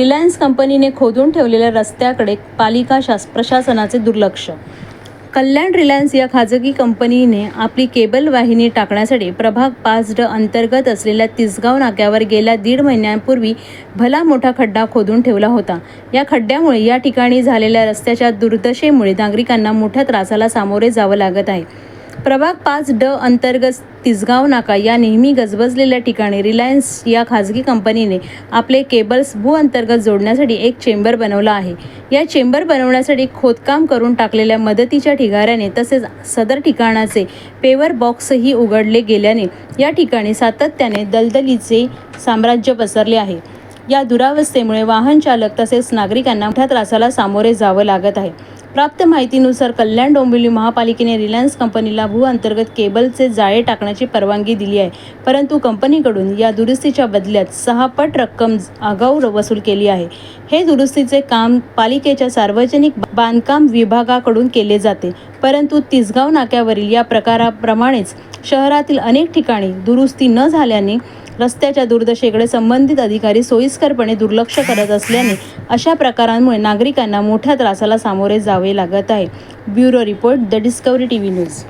Reliance कंपनीने खोदून ठेवलेल्या रस्त्याकडे पालिका शास प्रशासनाचे दुर्लक्ष. कल्याण रिलायन्स या खाजगी कंपनीने आपली केबल वाहिनी टाकण्यासाठी प्रभाग पाच ड अंतर्गत असलेल्या तिसगाव नाक्यावर गेल्या दीड महिन्यांपूर्वी भला मोठा खड्डा खोदून ठेवला होता. या खड्ड्यामुळे या ठिकाणी झालेल्या रस्त्याच्या दुर्दशेमुळे नागरिकांना मोठ्या त्रासाला सामोरे जावं लागत आहे. प्रभाग पाच ड अंतर्गत तिसगाव नाका या नेहमी गजबजलेल्या ठिकाणी रिलायन्स या खाजगी कंपनीने आपले केबल्स भू अंतर्गत जोडण्यासाठी एक चेंबर बनवला आहे. या चेंबर बनवण्यासाठी खोदकाम करून टाकलेल्या मदतीच्या ठिगाऱ्याने तसेच सदर ठिकाणाचे पेवर बॉक्सही उघडले गेल्याने या ठिकाणी सातत्याने दलदलीचे साम्राज्य पसरले आहे. या दुरावस्थेमुळे वाहन चालक तसेच नागरिकांना मोठ्या त्रासाला सामोरे जावं लागत आहे. प्राप्त माहितीनुसार कल्याण डोंबिवली महापालिकेने रिलायन्स कंपनीला भू अंतर्गत केबलचे जाळे टाकण्याची परवानगी दिली आहे. परंतु कंपनीकडून या दुरुस्तीच्या बदल्यात सहा पट रक्कम आगाऊ वसूल केली आहे. हे दुरुस्तीचे काम पालिकेच्या सार्वजनिक बांधकाम विभागाकडून केले जाते. परंतु तिसगाव नाक्यावरील या प्रकाराप्रमाणेच शहरातील अनेक ठिकाणी दुरुस्ती न झाल्याने रस्त्याच्या दुर्दशेकडे संबंधित अधिकारी सोयीस्करपणे दुर्लक्ष करत असल्याने अशा प्रकारांमुळे नागरिकांना मोठ्या त्रासाला सामोरे जावे लागत आहे. Bureau report the Discovery T V news.